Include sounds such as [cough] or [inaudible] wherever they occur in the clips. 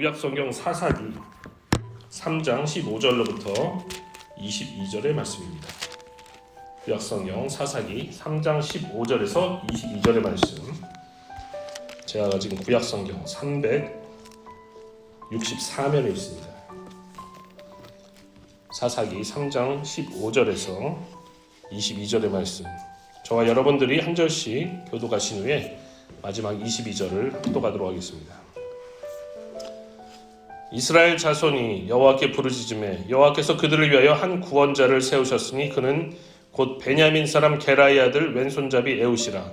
구약성경 사사기 3장 15절로부터 22절의 말씀입니다. 구약성경 사사기 3장 15절에서 22절의 말씀. 제가 지금 구약성경 364면에 있습니다. 사사기 3장 15절에서 22절의 말씀. 저와 여러분들이 한 절씩 교도가신 후에 마지막 22절을 합독하도록 하겠습니다. 이스라엘 자손이 여호와께 부르짖음에 여호와께서 그들을 위하여 한 구원자를 세우셨으니 그는 곧 베냐민 사람 게라의 아들 왼손잡이 에우시라.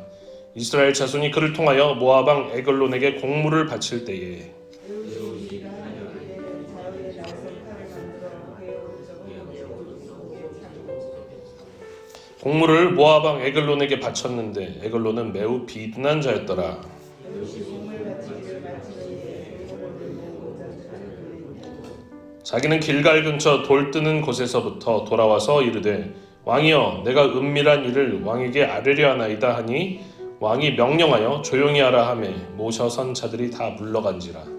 이스라엘 자손이 그를 통하여 왕 에글론에게 공물을 바칠 때에 공물을 왕 에글론에게 바쳤는데 에글론은 매우 비둔한 자였더라 자기는 길갈 근처 돌 뜨는 곳에서부터 돌아와서 이르되 왕이여 내가 은밀한 일을 왕에게 아뢰려 하나이다 하니 왕이 명령하여 조용히 하라 하매 모셔 선 자들이 다 물러간지라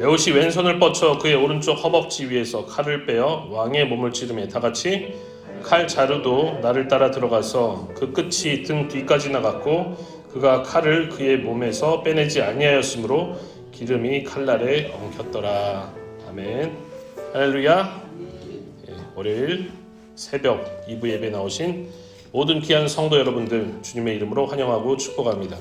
에옷이 왼손을 뻗쳐 그의 오른쪽 허벅지 위에서 칼을 빼어 왕의 몸을 찌르매 다같이 칼 자루도 나를 따라 들어가서 그 끝이 등 뒤까지 나갔고 그가 칼을 그의 몸에서 빼내지 아니하였으므로 기름이 칼날에 엉켰더라. 아멘. 할렐루야. 예, 월요일 새벽 2부 예배 나오신 모든 귀한 성도 여러분들 주님의 이름으로 환영하고 축복합니다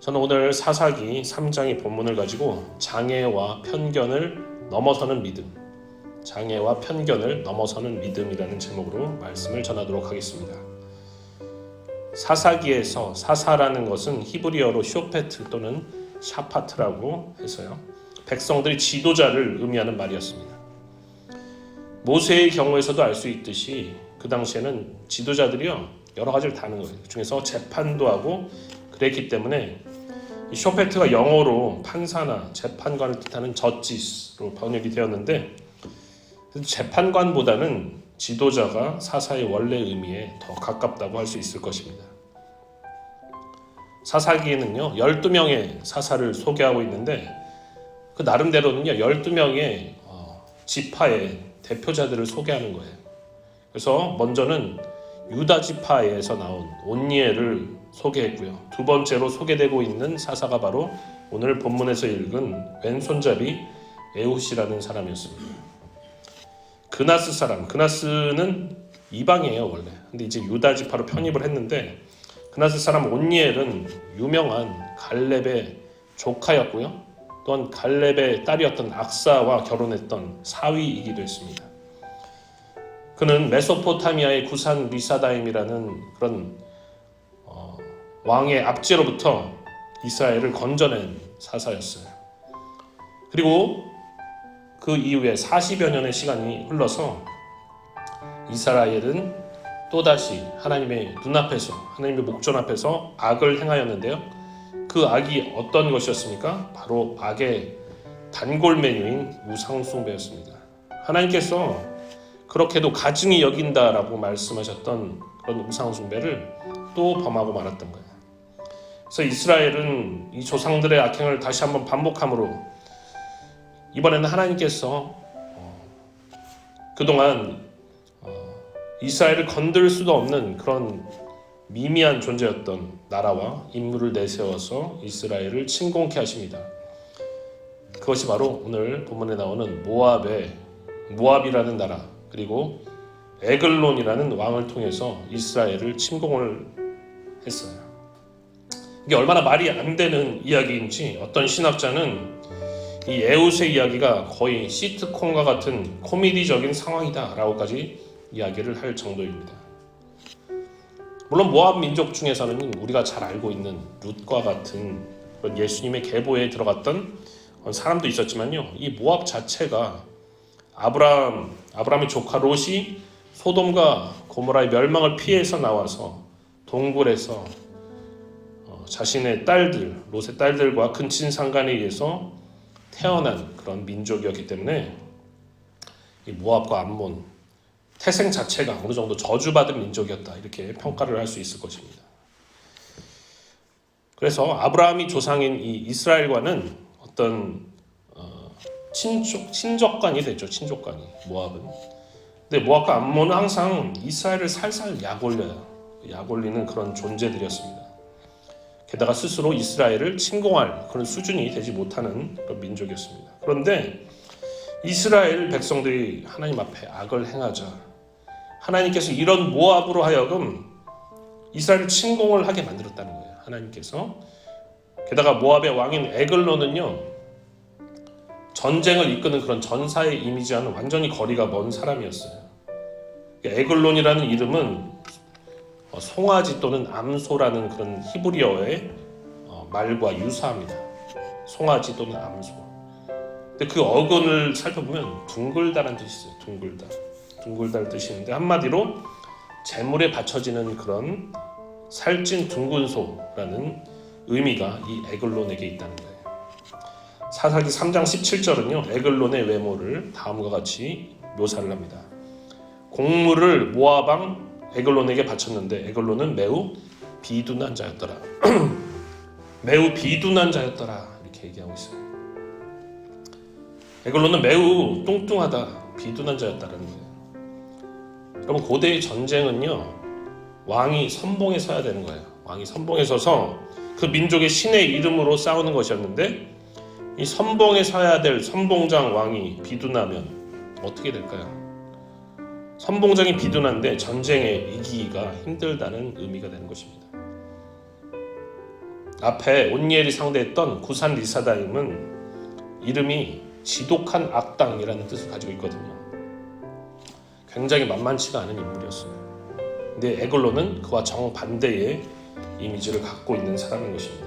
저는 오늘 사사기 3장의 본문을 가지고 장애와 편견을 넘어서는 믿음, 장애와 편견을 넘어서는 믿음이라는 제목으로 말씀을 전하도록 하겠습니다. 사사기에서 사사라는 것은 히브리어로 쇼페트 또는 샤파트라고 해서요. 백성들이 지도자를 의미하는 말이었습니다. 모세의 경우에서도 알 수 있듯이 그 당시에는 지도자들이요 여러 가지를 다는 거예요. 그 중에서 재판도 하고 그랬기 때문에 이 쇼페트가 영어로 판사나 재판관을 뜻하는 저지스로 번역이 되었는데 재판관보다는 지도자가 사사의 원래 의미에 더 가깝다고 할 수 있을 것입니다. 사사기에는요 12명의 사사를 소개하고 있는데 그 나름대로는요 12명의 어, 지파의 대표자들을 소개하는 거예요. 그래서 먼저는 유다 지파에서 나온 온니엘을 소개했고요. 두 번째로 소개되고 있는 사사가 바로 오늘 본문에서 읽은 왼손잡이 에웃이라는 사람이었습니다. 그나스 사람, 그나스는 이방이에요 원래. 근데 이제 유다 지파로 편입을 했는데 그나스 사람 온니엘은 유명한 갈렙의 조카였고요. 또한 갈렙의 딸이었던 악사와 결혼했던 사위이기도 했습니다. 그는 메소포타미아의 구산 리사다임이라는 그런 어, 왕의 압제로부터 이스라엘을 건져낸 사사였어요. 그리고 그 이후에 40여 년의 시간이 흘러서 이스라엘은 또다시 하나님의 눈앞에서 하나님의 목전 앞에서 악을 행하였는데요. 그 악이 어떤 것이었습니까? 바로 악의 단골 메뉴인 우상숭배였습니다. 하나님께서 그렇게도 가증히 여긴다라고 말씀하셨던 그런 우상 숭배를 또 범하고 말았던 거예요. 그래서 이스라엘은 이 조상들의 악행을 다시 한번 반복함으로 이번에는 하나님께서 어, 그동안 어, 이스라엘을 건들 수도 없는 그런 미미한 존재였던 나라와 인물을 내세워서 이스라엘을 침공케 하십니다. 그것이 바로 오늘 본문에 나오는 모압의 모압이라는 나라 그리고 에글론이라는 왕을 통해서 이스라엘을 침공을 했어요. 이게 얼마나 말이 안 되는 이야기인지 어떤 신학자는 이 에웃의 이야기가 거의 시트콤과 같은 코미디적인 상황이다라고까지 이야기를 할 정도입니다. 물론 모압 민족 중에서는 우리가 잘 알고 있는 룻과 같은 예수님의 계보에 들어갔던 사람도 있었지만요. 이 모압 자체가 아브라함 아브라함의 조카 롯이 소돔과 고모라의 멸망을 피해서 나와서 동굴에서 어, 자신의 딸들 롯의 딸들과 근친 상간에 의해서 태어난 그런 민족이었기 때문에 이 모압과 암몬 태생 자체가 어느 정도 저주받은 민족이었다 이렇게 평가를 할 수 있을 것입니다. 그래서 아브라함이 조상인 이 이스라엘과는 어떤 어, 친족 친족관이 됐죠 친족관이 모압은. 근데 모압과 암몬은 항상 이스라엘을 살살 약올려요. 약올리는 그런 존재들이었습니다. 게다가 스스로 이스라엘을 침공할 그런 수준이 되지 못하는 그런 민족이었습니다. 그런데 이스라엘 백성들이 하나님 앞에 악을 행하자 하나님께서 이런 모압으로 하여금 이스라엘 침공을 하게 만들었다는 거예요. 하나님께서 게다가 모압의 왕인 에글론은요 전쟁을 이끄는 그런 전사의 이미지와는 완전히 거리가 먼 사람이었어요. 에글론이라는 이름은 어, 송아지 또는 암소라는 그런 히브리어의 어, 말과 유사합니다. 송아지 또는 암소. 근데 그 어근을 살펴보면 둥글다라는 뜻이 있어요. 둥글다. 둥글다는 있는데 한마디로 재물에 바쳐지는 그런 살찐 둥근 소라는 의미가 이 에글론에게 있다는 거예요. 사사기 3장 17절은요. 에글론의 외모를 다음과 같이 묘사를 합니다. 곡물을 모아방 에글론에게 바쳤는데 에글론은 매우 비둔한 자였더라. [clears throat] 매우 비둔한 자였더라. 이렇게 얘기하고 있어요. 에글론은 매우 뚱뚱하다, 비둔한 자였다는 거예요. 여러분 고대의 전쟁은요 왕이 선봉에 서야 되는 거예요. 왕이 선봉에 서서 그 민족의 신의 이름으로 싸우는 것이었는데 이 선봉에 서야 될 선봉장 왕이 비둔하면 어떻게 될까요? 선봉장이 비둔한데 전쟁에 이기기가 힘들다는 의미가 되는 것입니다. 앞에 온니엘이 상대했던 구산 리사다임은 이름이 지독한 악당이라는 뜻을 가지고 있거든요. 굉장히 만만치가 않은 인물이었어요. 근데 에글로는 그와 정반대의 이미지를 갖고 있는 사람인 것입니다.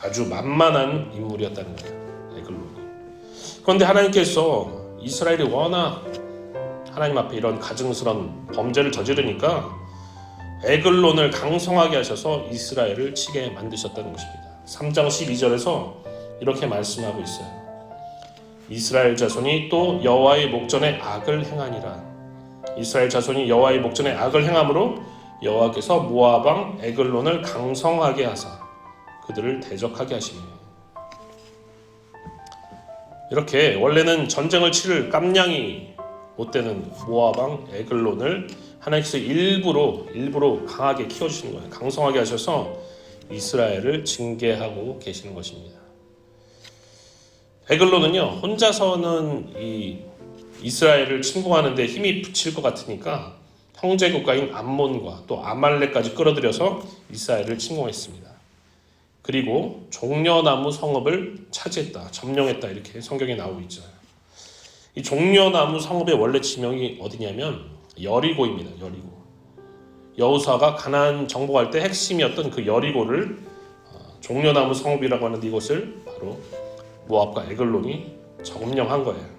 아주 만만한 인물이었다는 거예요. 에글론이. 그런데 하나님께서 이스라엘이 워낙 하나님 앞에 이런 가증스러운 범죄를 저지르니까 에글론을 강성하게 하셔서 이스라엘을 치게 만드셨다는 것입니다. 3장 12절에서 이렇게 말씀하고 있어요. 이스라엘 자손이 또 여호와의 목전에 악을 행하니라. 이스라엘 자손이 여호와의 목전에 악을 행함으로 여호와께서 모압 왕 에글론을 강성하게 하사 그들을 대적하게 하시니 이렇게 원래는 전쟁을 치를 깜냥이 모압 왕 에글론을 하나님께서 일부러 일부러 강하게 키워주시는 거예요. 강성하게 하셔서 이스라엘을 징계하고 계시는 것입니다. 에글론은요 혼자서는 이 이스라엘을 침공하는데 힘이 붙일 것 같으니까 형제 국가인 암몬과 또 아말렉까지 끌어들여서 이스라엘을 침공했습니다. 그리고 종려나무 성읍을 차지했다, 점령했다 이렇게 성경에 나오고 있죠. 이 종려나무 성읍의 원래 지명이 어디냐면 여리고입니다. 여리고. 여우사가 가나안 정복할 때 핵심이었던 그 여리고를 어, 종려나무 성읍이라고 하는 이곳을 바로 모압과 에글론이 점령한 거예요.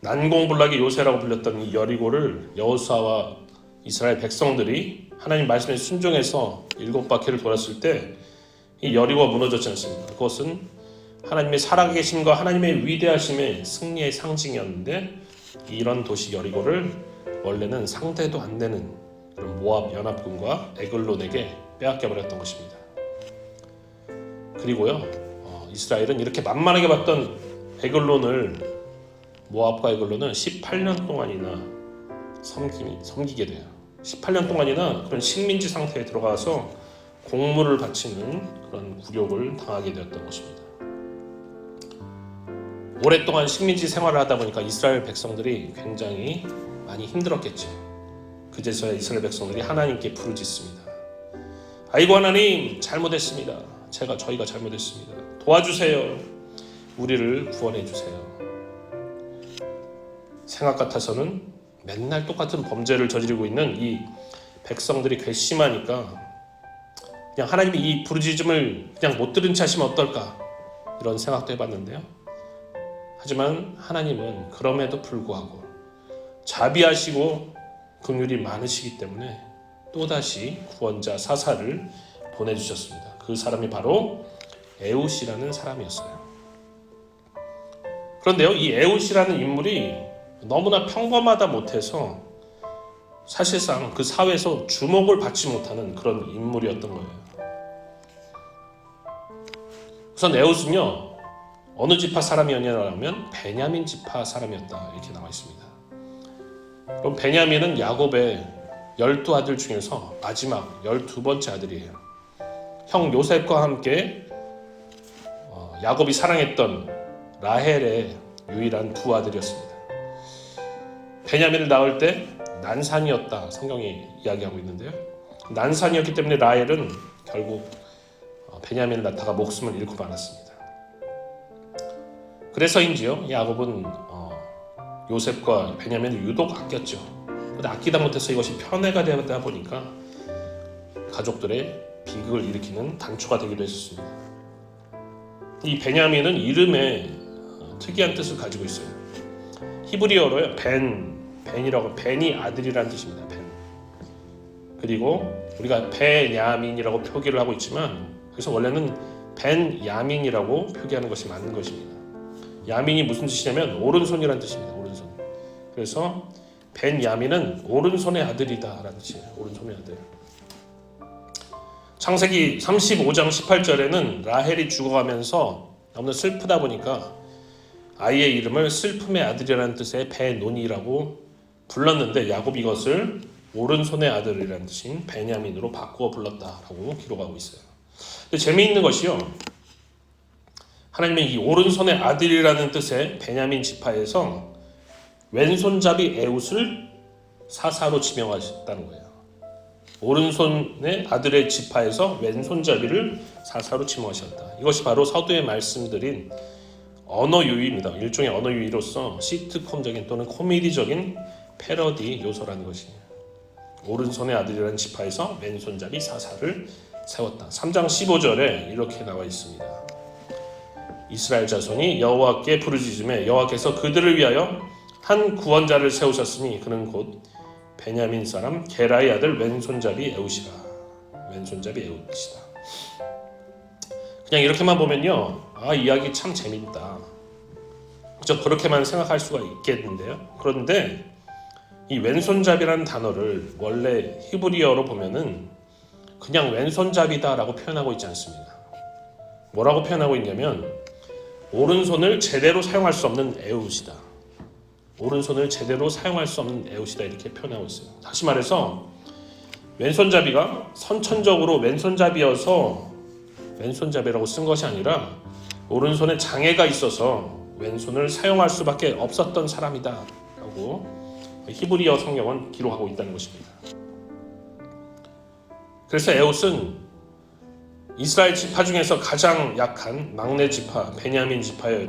난공불락의 요새라고 불렸던 이 여리고를 여호수아와 이스라엘 백성들이 하나님 말씀에 순종해서 일곱 바퀴를 돌았을 때 이 여리고가 무너졌지 않습니까? 그것은 하나님의 살아계심과 하나님의 위대하심의 승리의 상징이었는데 이런 도시 여리고를 원래는 상대도 안 되는 그런 모압 연합군과 에글론에게 빼앗겨 버렸던 것입니다. 그리고요 어, 이스라엘은 이렇게 만만하게 봤던 에글론을 모압과 에글론은 18년 동안이나 섬기, 섬기게 돼요. 18년 동안이나 그런 식민지 상태에 들어가서 공물을 바치는 그런 굴욕을 당하게 되었던 것입니다. 오랫동안 식민지 생활을 하다 보니까 이스라엘 백성들이 굉장히 많이 힘들었겠죠. 그제서야 이스라엘 백성들이 하나님께 부르짖습니다. 아이고 하나님 잘못했습니다. 제가 저희가 잘못했습니다. 도와주세요. 우리를 구원해 주세요. 생각 같아서는 맨날 똑같은 범죄를 저지르고 있는 이 백성들이 괘씸하니까 그냥 하나님이 이 부르짖음을 그냥 못 들은 채 하시면 어떨까 이런 생각도 해봤는데요. 하지만 하나님은 그럼에도 불구하고 자비하시고 긍휼이 많으시기 때문에 또다시 구원자 사사를 보내주셨습니다. 그 사람이 바로 에웃이라는 사람이었어요. 그런데요, 이 에웃이라는 인물이 너무나 평범하다 못해서 사실상 그 사회에서 주목을 받지 못하는 그런 인물이었던 거예요. 우선 에웃은요 어느 지파 사람이었냐면 베냐민 지파 사람이었다 이렇게 나와 있습니다. 그럼 베냐민은 야곱의 열두 아들 중에서 마지막 열두 번째 아들이에요. 형 요셉과 함께 어, 야곱이 사랑했던 라헬의 유일한 두 아들이었습니다. 베냐민을 낳을 때 난산이었다 성경이 이야기하고 있는데요. 난산이었기 때문에 라헬은 결국 어, 베냐민을 낳다가 목숨을 잃고 말았습니다. 그래서인지요 야곱은 어, 요셉과 베냐민을 유독 아꼈죠. 근데 아끼다 못해서 이것이 편애가 되다 보니까 가족들의 비극을 일으키는 단초가 되기도 했었습니다. 이 베냐민은 이름에 어, 특이한 뜻을 가지고 있어요. 히브리어로요 벤 벤이라고 벤이 아들이라는 뜻입니다. 벤. 그리고 우리가 베냐민이라고 표기를 하고 있지만 그래서 원래는 벤야민이라고 표기하는 것이 맞는 것입니다. 야민이 무슨 뜻이냐면 오른손이라는 뜻입니다. 오른손. 그래서 벤 야민은 오른손의 아들이다라는 뜻이에요. 오른손의 아들. 창세기 35장 18절에는 라헬이 죽어가면서 너무 슬프다 보니까 아이의 이름을 슬픔의 아들이라는 뜻의 베논이라고 불렀는데 야곱이 이것을 오른손의 아들이라는 뜻인 베냐민으로 바꾸어 불렀다라고 기록하고 있어요. 재미있는 것이요. 하나님의 이 오른손의 아들이라는 뜻의 베냐민 지파에서 왼손잡이 에웃을 사사로 지명하셨다는 거예요. 오른손의 아들의 지파에서 왼손잡이를 사사로 지명하셨다. 이것이 바로 서두에 말씀드린 언어 유희입니다. 일종의 언어 유희로서 시트콤적인 또는 코미디적인 패러디 요소라는 것이에요. 오른손의 아들이라는 지파에서 왼손잡이 사사를 세웠다. 3장 15절에 이렇게 나와 있습니다. 이스라엘 자손이 여호와께 부르짖음에 여호와께서 그들을 위하여 한 구원자를 세우셨으니 그는 곧 베냐민 사람 게라의 아들 왼손잡이 에웃이라. 왼손잡이 에웃이다. 그냥 이렇게만 보면요. 아, 이야기 참 재밌다. 저 그렇게만 생각할 수가 있겠는데요. 그런데 이 왼손잡이라는 단어를 원래 히브리어로 보면은 그냥 왼손잡이다라고 표현하고 있지 않습니다. 뭐라고 표현하고 있냐면 오른손을 제대로 사용할 수 없는 에웃이다. 오른손을 제대로 사용할 수 없는 에웃이다 이렇게 표현하고 있어요. 다시 말해서 왼손잡이가 선천적으로 왼손잡이여서 왼손잡이라고 쓴 것이 아니라 오른손에 장애가 있어서 왼손을 사용할 수밖에 없었던 사람이다 라고 히브리어 성경은 기록하고 있다는 것입니다. 그래서 에웃은 이스라엘 지파 중에서 가장 약한 막내 지파 베냐민 지파에다가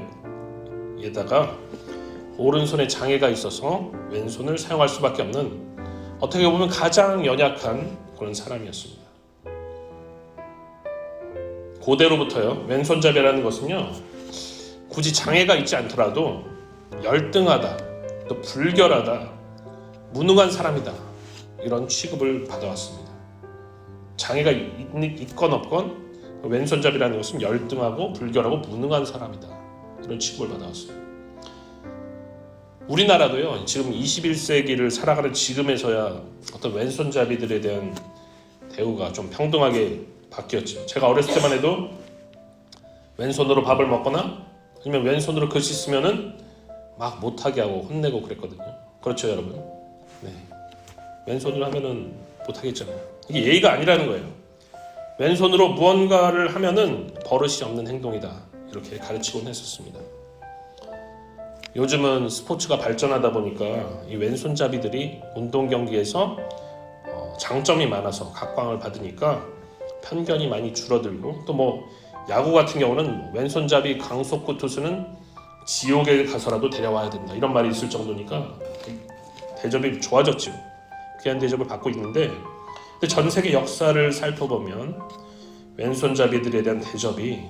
오른손에 장애가 있어서 왼손을 사용할 수밖에 없는 어떻게 보면 가장 연약한 그런 사람이었습니다. 고대로부터요 왼손잡이라는 것은요 굳이 장애가 있지 않더라도 열등하다 또 불결하다 무능한 사람이다 이런 취급을 받아왔습니다. 장애가 있, 건 없건 왼손잡이라는 것은 열등하고 불결하고 무능한 사람이다 이런 취급을 받아왔어요. 우리나라도요 지금 21세기를 살아가는 지금에서야 어떤 왼손잡이들에 대한 대우가 좀 평등하게 바뀌었죠. 제가 어렸을 때만 해도 왼손으로 밥을 먹거나 아니면 왼손으로 글씨 쓰면은 막 못하게 하고 혼내고 그랬거든요. 그렇죠, 여러분? 네. 왼손으로 하면은 못하겠잖아요. 이게 예의가 아니라는 거예요. 왼손으로 무언가를 하면은 버릇이 없는 행동이다. 이렇게 가르치곤 했었습니다. 요즘은 스포츠가 발전하다 보니까 이 왼손잡이들이 운동 경기에서 어, 장점이 많아서 각광을 받으니까 편견이 많이 줄어들고 또 뭐 야구 같은 경우는 왼손잡이 강속구 투수는 지옥에 가서라도 데려와야 된다 이런 말이 있을 정도니까 대접이 좋아졌죠. 귀한 대접을 받고 있는데 근데 전 세계 역사를 살펴보면 왼손잡이들에 대한 대접이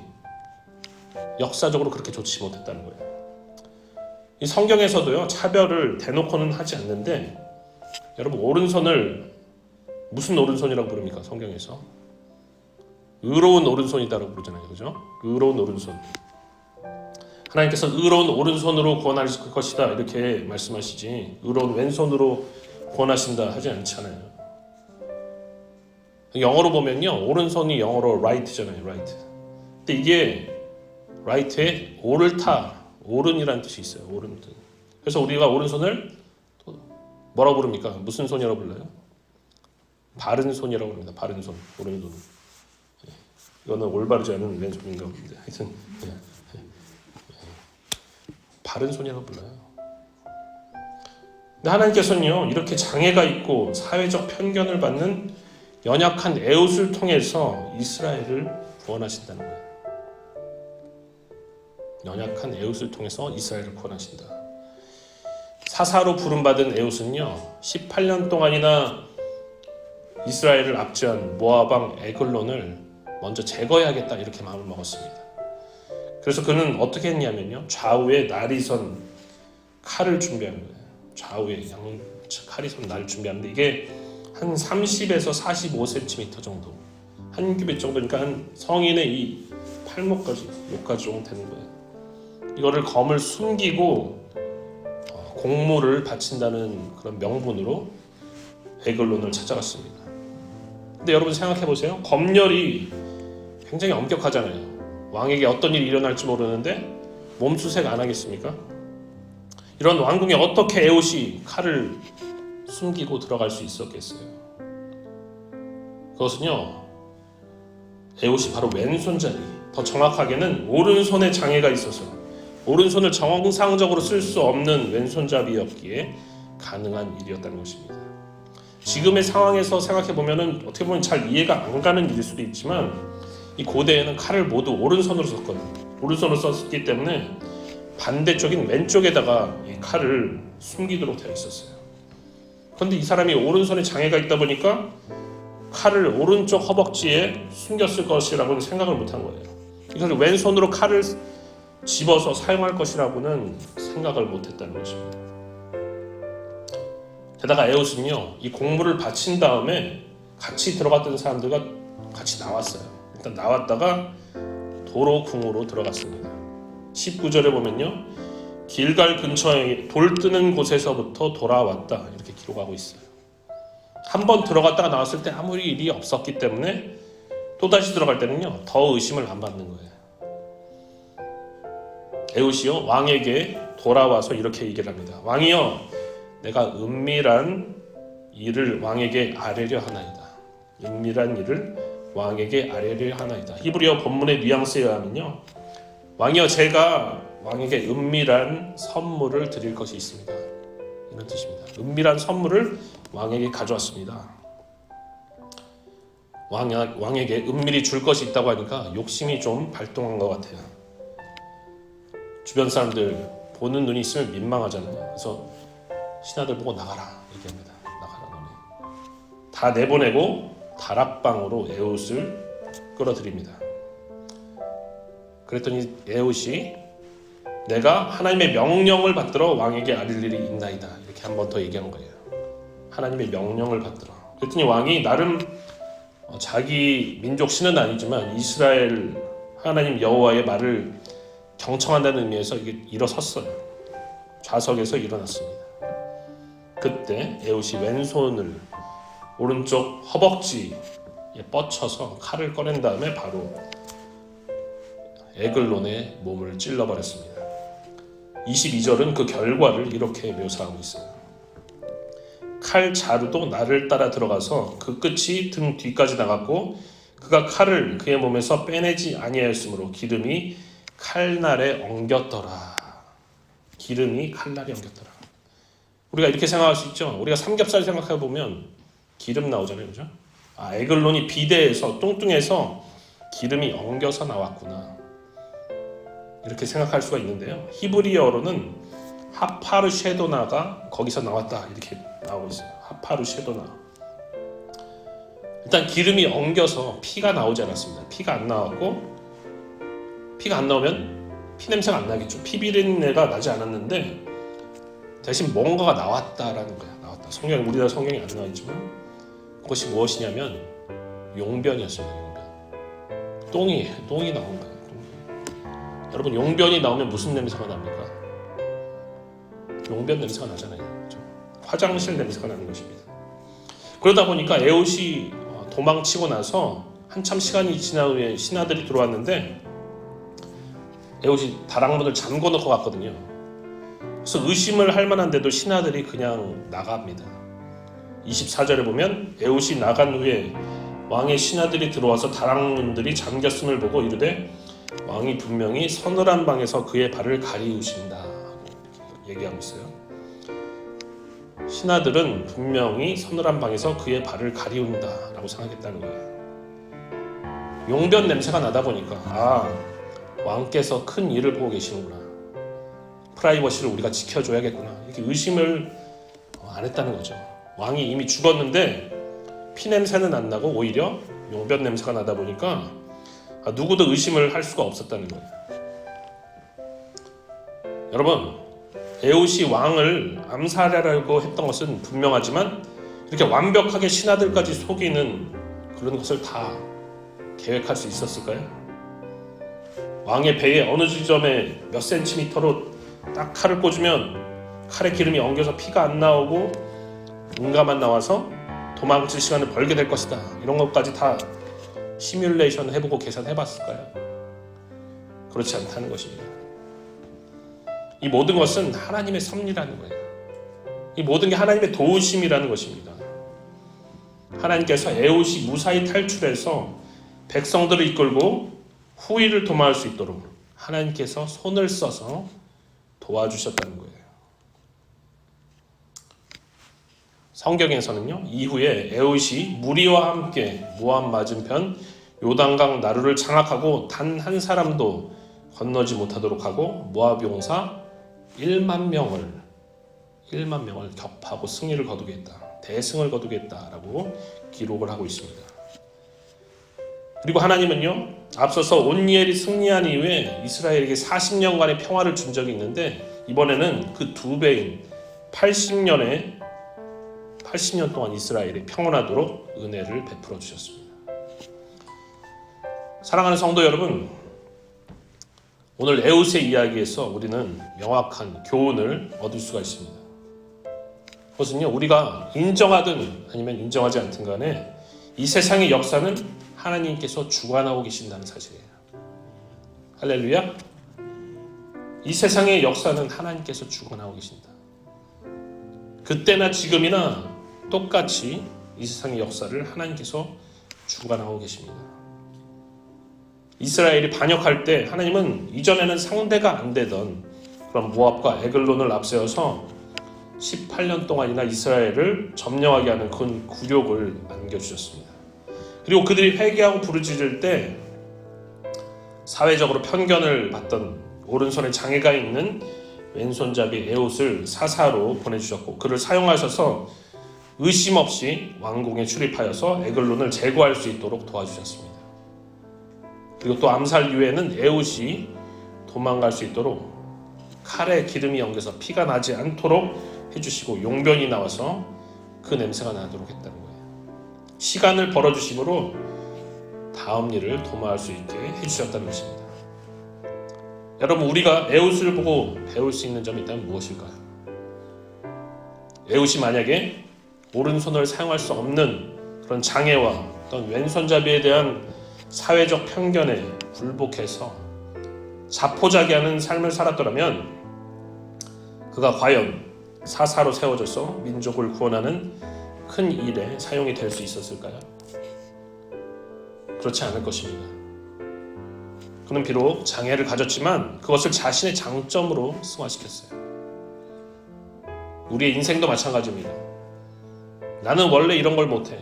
역사적으로 그렇게 좋지 못했다는 거예요. 이 성경에서도요 차별을 대놓고는 하지 않는데 여러분 오른손을 무슨 오른손이라고 부릅니까 성경에서 의로운 오른손이다라고 부르잖아요 그죠 의로운 오른손 하나님께서 의로운 오른손으로 구원할 것이다 이렇게 말씀하시지 의로운 왼손으로 구원하신다 하지 않잖아요. 영어로 보면요 오른손이 영어로 right잖아요 right. 근데 이게 right에 오를타 오른이라는 뜻이 있어요 오른 뜻. 그래서 우리가 오른손을 또 뭐라고 부릅니까? 무슨 손이라고 불러요? 바른 손이라고 합니다. 바른 손, 오른손. 예. 이거는 올바르지 않은 왼손인가 본데 하여튼 예. 예. 바른 손이라고 불러요. 근데 하나님께서는요 이렇게 장애가 있고 사회적 편견을 받는 연약한 에웃을 통해서 이스라엘을 구원하신다는 거예요. 연약한 에웃을 통해서 이스라엘을 구원하신다. 사사로 부름받은 에웃은요 18년 동안이나 이스라엘을 압제한 모아방 에글론을 먼저 제거해야겠다 이렇게 마음을 먹었습니다. 그래서 그는 어떻게 했냐면요 좌우에 날이 선 칼을 준비하는 거예요. 좌우에 양 칼이 선 날을 준비하는데 이게 한 30에서 45cm 정도 한 규빗 정도니까 한 성인의 이 팔목까지 여기까지 정도 되는 거예요. 이거를 검을 숨기고 어, 공물을 바친다는 그런 명분으로 에글론을 찾아갔습니다. 근데 여러분 생각해 보세요. 검열이 굉장히 엄격하잖아요. 왕에게 어떤 일이 일어날지 모르는데 몸수색 안 하겠습니까? 이런 왕궁에 어떻게 에옷이 칼을 숨기고 들어갈 수 있었겠어요? 그것은요. 에옷이 바로 왼손잡이, 더 정확하게는 오른손에 장애가 있어서 오른손을 정상적으로 쓸 수 없는 왼손잡이였기에 가능한 일이었다는 것입니다. 지금의 상황에서 생각해 보면은 어떻게 보면 잘 이해가 안 가는 일일 수도 있지만 이 고대에는 칼을 모두 오른손으로 썼거든요. 오른손으로 썼기 때문에 반대쪽인 왼쪽에다가 이 칼을 숨기도록 되어 있었어요. 그런데 이 사람이 오른손에 장애가 있다 보니까 칼을 오른쪽 허벅지에 숨겼을 것이라고는 생각을 못한 거예요. 이걸 왼손으로 칼을 집어서 사용할 것이라고는 생각을 못했다는 것입니다. 게다가 에옷은요 이 공물을 바친 다음에 같이 들어갔던 사람들과 같이 나왔어요. 일단 나왔다가 도로 궁으로 들어갔습니다. 19절에 보면요 길갈 근처에 돌 뜨는 곳에서부터 돌아왔다 이렇게 기록하고 있어요. 한 번 들어갔다가 나왔을 때 아무리 일이 없었기 때문에 또 다시 들어갈 때는요 더 의심을 안 받는 거예요. 에웃이요 왕에게 돌아와서 이렇게 얘기를 합니다. 왕이요 내가 은밀한 일을 왕에게 아뢰려 하나이다. 은밀한 일을 왕에게 아뢰려 하나이다. 히브리어 본문의 뉘앙스에 의하면요. 왕이여 제가 왕에게 은밀한 선물을 드릴 것이 있습니다. 이런 뜻입니다. 은밀한 선물을 왕에게 가져왔습니다. 왕, 왕에게 은밀히 줄 것이 있다고 하니까 욕심이 좀 발동한 것 같아요. 주변 사람들 보는 눈이 있으면 민망하잖아요. 그래서 신하들 보고 나가라 얘기합니다. 나가라 너네. 다 내보내고 다락방으로 에옷을 끌어들입니다. 그랬더니 에옷이 내가 하나님의 명령을 받들어 왕에게 아릴 일이 있나이다 이렇게 한 번 더 얘기한 거예요. 하나님의 명령을 받들어. 그랬더니 왕이 나름 어, 자기 민족 신은 아니지만 이스라엘 하나님 여호와의 말을 경청한다는 의미에서 일어섰어요. 좌석에서 일어났습니다. 그때 에웃이 왼손을 오른쪽 허벅지에 뻗쳐서 칼을 꺼낸 다음에 바로 에글론의 몸을 찔러버렸습니다. 22절은 그 결과를 이렇게 묘사하고 있어요. 칼 자루도 나를 따라 들어가서 그 끝이 등 뒤까지 나갔고 그가 칼을 그의 몸에서 빼내지 아니하였으므로 기름이 칼날에 엉겼더라. 기름이 칼날에 엉겼더라. 우리가 이렇게 생각할 수 있죠. 우리가 삼겹살 생각해 보면 기름 나오잖아요, 그죠? 아, 에글론이 비대해서 뚱뚱해서 기름이 엉겨서 나왔구나. 이렇게 생각할 수가 있는데요. 히브리어로는 하파르 쉐도나가 거기서 나왔다 이렇게 나오고 있어요. 하파르 쉐도나. 일단 기름이 엉겨서 피가 나오지 않았습니다. 피가 안 나왔고 피가 안 나오면 피 냄새가 안 나겠죠. 피 비린내가 나지 않았는데 대신 뭔가가 나왔다라는 거야. 나왔다. 성경 우리나라 성경이 안 나와 있지만 그것이 무엇이냐면 용변이었어요. 용변. 똥이 똥이 나온 거예요. 여러분 용변이 나오면 무슨 냄새가 납니까? 용변 냄새가 나잖아요. 그죠? 화장실 냄새가 나는 것입니다. 그러다 보니까 에옷이 어, 도망치고 나서 한참 시간이 지난 후에 신하들이 들어왔는데 에옷이 다락문을 잠궈 놓고 갔거든요. 그래서 의심을 할 만한데도 신하들이 그냥 나갑니다. 24절에 보면 에옷이 나간 후에 왕의 신하들이 들어와서 다락문들이 잠겼음을 보고 이르되 왕이 분명히 서늘한 방에서 그의 발을 가리우신다 얘기하고 있어요. 신하들은 분명히 서늘한 방에서 그의 발을 가리운다라고 생각했다는 거예요. 용변 냄새가 나다 보니까 아 왕께서 큰 일을 보고 계시는구나. 프라이버시를 우리가 지켜줘야겠구나. 이렇게 의심을 어, 안 했다는 거죠. 왕이 이미 죽었는데 피 냄새는 안 나고 오히려 용변 냄새가 나다 보니까 아, 누구도 의심을 할 수가 없었다는 거예요. 여러분, 에옷이 왕을 암살하려고 했던 것은 분명하지만 이렇게 완벽하게 신하들까지 속이는 그런 것을 다 계획할 수 있었을까요? 왕의 배에 어느 지점에 몇 센티미터로 딱 칼을 꽂으면 칼에 기름이 엉겨서 피가 안 나오고 응가만 나와서 도망칠 시간을 벌게 될 것이다. 이런 것까지 다 시뮬레이션 해보고 계산해봤을까요? 그렇지 않다는 것입니다. 이 모든 것은 하나님의 섭리라는 거예요. 이 모든 게 하나님의 도우심이라는 것입니다. 하나님께서 에옷이 무사히 탈출해서 백성들을 이끌고 후위를 도모할 수 있도록 하나님께서 손을 써서 도와주셨다는 거예요. 성경에서는요 이후에 에옷이 무리와 함께 모압 맞은편 요단강 나루를 장악하고 단 한 사람도 건너지 못하도록 하고 모압 용사 1만 명을 1만 명을 격파하고 승리를 거두게 했다. 대승을 거두게 했다라고 기록을 하고 있습니다. 그리고 하나님은요 앞서서 온니엘이 승리한 이후에 이스라엘에게 40년간의 평화를 준 적이 있는데 이번에는 그 두 배인 80년의 80년 동안 이스라엘이 평온하도록 은혜를 베풀어 주셨습니다. 사랑하는 성도 여러분, 오늘 에웃의 이야기에서 우리는 명확한 교훈을 얻을 수가 있습니다. 그것은요, 우리가 인정하든 아니면 인정하지 않든 간에 이 세상의 역사는 하나님께서 주관하고 계신다는 사실이에요. 할렐루야. 이 세상의 역사는 하나님께서 주관하고 계신다. 그때나 지금이나 똑같이 이 세상의 역사를 하나님께서 주관하고 계십니다. 이스라엘이 반역할 때 하나님은 이전에는 상대가 안 되던 그런 모압과 에글론을 앞세워서 18년 동안이나 이스라엘을 점령하게 하는 큰 굴욕을 안겨주셨습니다. 그리고 그들이 회개하고 부르짖을 때 사회적으로 편견을 받던 오른손에 장애가 있는 왼손잡이 에옷을 사사로 보내주셨고 그를 사용하셔서 의심 없이 왕궁에 출입하여서 에글론을 제거할 수 있도록 도와주셨습니다. 그리고 또 암살 이후에는 에옷이 도망갈 수 있도록 칼에 기름이 엉겨서 피가 나지 않도록 해주시고 용변이 나와서 그 냄새가 나도록 했다는 거예요. 시간을 벌어주심으로 다음 일을 도모할 수 있게 해주셨다는 것입니다. 여러분 우리가 에웃을 보고 배울 수 있는 점이 있다면 무엇일까요? 에웃이 만약에 오른손을 사용할 수 없는 그런 장애와 어떤 왼손잡이에 대한 사회적 편견에 굴복해서 자포자기하는 삶을 살았더라면 그가 과연 사사로 세워져서 민족을 구원하는 큰 일에 사용이 될 수 있었을까요? 그렇지 않을 것입니다. 그는 비록 장애를 가졌지만 그것을 자신의 장점으로 승화시켰어요. 우리의 인생도 마찬가지입니다. 나는 원래 이런 걸 못해.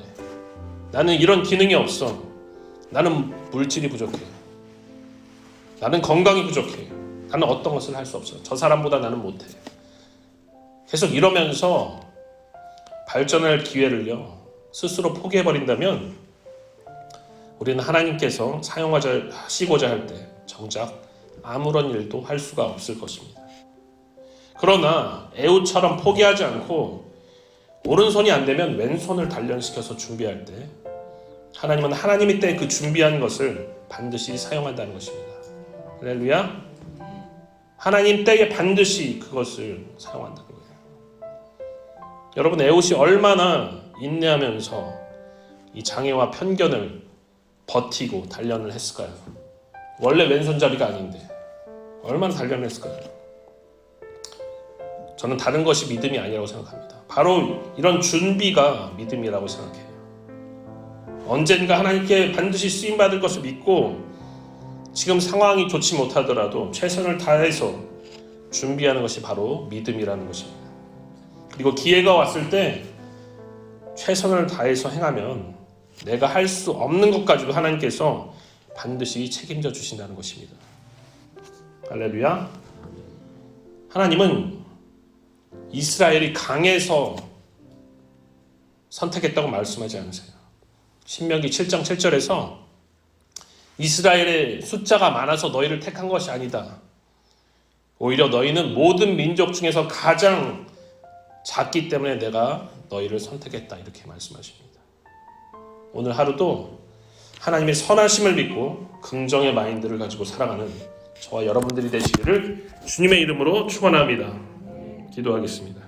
나는 이런 기능이 없어. 나는 물질이 부족해. 나는 건강이 부족해. 나는 어떤 것을 할 수 없어. 저 사람보다 나는 못해. 계속 이러면서 발전할 기회를요, 스스로 포기해버린다면 우리는 하나님께서 사용하자 하시고자 할 때 정작 아무런 일도 할 수가 없을 것입니다. 그러나 에우처럼 포기하지 않고 오른손이 안 되면 왼손을 단련시켜서 준비할 때 하나님은 하나님이 때 그 준비한 것을 반드시 사용한다는 것입니다. 할렐루야. 하나님 때에 반드시 그것을 사용한다는 거예요. 여러분 에옷이 얼마나 인내하면서 이 장애와 편견을 버티고 단련을 했을까요? 원래 왼손잡이가 아닌데 얼마나 단련을 했을까요? 저는 다른 것이 믿음이 아니라고 생각합니다. 바로 이런 준비가 믿음이라고 생각해요. 언젠가 하나님께 반드시 쓰임 받을 것을 믿고 지금 상황이 좋지 못하더라도 최선을 다해서 준비하는 것이 바로 믿음이라는 것입니다. 그리고 기회가 왔을 때 최선을 다해서 행하면 내가 할 수 없는 것까지도 하나님께서 반드시 책임져 주신다는 것입니다. 할렐루야. 하나님은 이스라엘이 강해서 선택했다고 말씀하지 않으세요. 신명기 7장 7절에서 이스라엘의 숫자가 많아서 너희를 택한 것이 아니다. 오히려 너희는 모든 민족 중에서 가장 작기 때문에 내가 너희를 선택했다. 이렇게 말씀하십니다. 오늘 하루도 하나님의 선하심을 믿고 긍정의 마인드를 가지고 살아가는 저와 여러분들이 되시기를 주님의 이름으로 축원합니다. 기도하겠습니다.